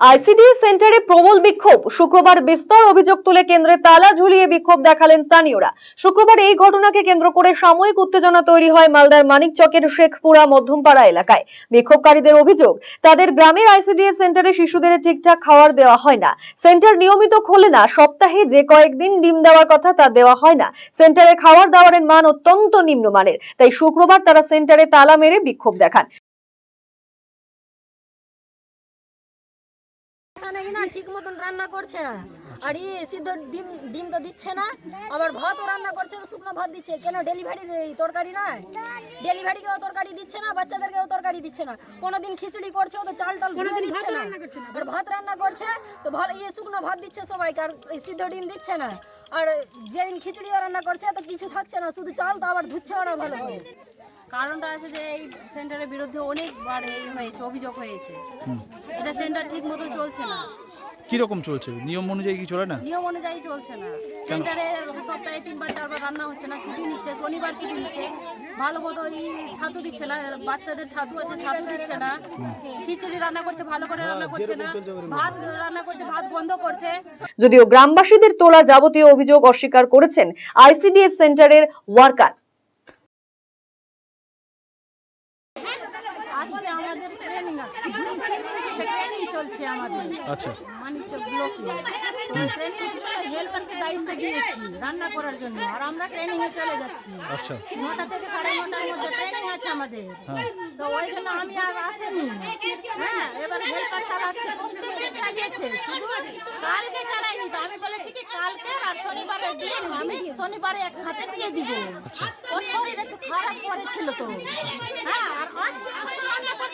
ICDS সেন্টারে প্রবল বিক্ষোভ। শুক্রবার বিস্তর অভিযোগ তুলে কেন্দ্রে তালা ঝুলিয়ে বিক্ষোভ দেখালেন স্থানীয়রা। শুক্রবার এই ঘটনাকে কেন্দ্র করে সাময়িক উত্তেজনা তৈরি হয় মালদার মানিক চকের শেখপুরা মধ্যমপাড়া এলাকায়। বিক্ষোভকারীদের অভিযোগ, তাদের গ্রামের আইসিডিএস সেন্টারে শিশুদের ঠিকঠাক খাবার দেওয়া হয় না। সেন্টার নিয়মিত খোলে না, সপ্তাহে যে কয়েকদিন ডিম দেওয়ার কথা তা দেওয়া হয় না। সেন্টারে খাওয়ার দাওয়ারের মান অত্যন্ত নিম্নমানের, তাই শুক্রবার তারা সেন্টারে তালা মেরে বিক্ষোভ দেখান। এখানে না? ঠিক মতন রান্না করছে না। আর ই সিদ্ধ ডিম ডিম তো দিচ্ছে না। আবার ভাতও রান্না করছে শুকনো ভাত দিচ্ছে। কেন ডেলিভারির তরকারি না? ডেলিভারিকেও তরকারি দিচ্ছে না বাচ্চাদেরকেও তরকারি দিচ্ছে না। কোনোদিন খিচুড়ি করছে ও তো চাল টাল ধুয়ে দিচ্ছে না। আর ভাত রান্না করছে তো ভালো ইয়ে শুকনো ভাত দিচ্ছে সবাইকে আর সিদ্ধ ডিম দিচ্ছে না। আর যেদিন খিচুড়িও রান্না করছে তো কিছু থাকছে না। শুধু চাল তো আবার ধুচ্ছে ওরা ভালো কারণটা আছে যে এই সেন্টারের বিরুদ্ধে অনেকবার এই হয়েছে অভিযোগ হয়েছে। এটা সেন্টার ঠিক মতো চলছে না। কীরকম চলছে? নিয়ম অনুযায়ী কি চলে না? নিয়ম অনুযায়ী চলছে না। সেন্টারে সপ্তাহে তিনবার চারবার রান্না হচ্ছে না ছুটি নিচ্ছে শনিবার ছুটি নিচ্ছে। ভালো মতো এই ছাতু দিচ্ছে না বাচ্চাদের ছাতু আছে ছাতু দিচ্ছে না। খিচুড়ি রান্না করছে ভালো করে রান্না করছে না। ভাত রান্না করছে ভাত বন্ধ করছে। যদিও গ্রামবাসীদের তোলা যাবতীয় অভিযোগ অস্বীকার করেছেন আইসিডিএস সেন্টারের ওয়ার্কার। আজকে আমাদের ট্রেনিং আছে। ট্রেনিং চলছে আমাদের। আচ্ছা। মানিকচক ব্লকে ট্রেনিং হেল্পারকে দায়িত্ব দিয়েছি রান্না করার জন্য। আর আমরা ট্রেনিং এ চলে যাচ্ছি। আচ্ছা। নটা থেকে সাড়ে নটার মধ্যে ট্রেনিং আছে আমাদের। তো ওই জন্য আমি আর আসেনি। হ্যাঁ এবারে হেল্পার চালাচ্ছে প্রত্যেকদিন চালিয়েছে। শুধু কালকে চালাইনি তো আমি বলেছি কি কালকে আর শনিবারে দিয়ে আমি শনিবারে একসাথে দিয়ে দিব। ওর শরীর একটু খারাপ করেছিল তো হ্যাঁ আর আজ রান্না করতে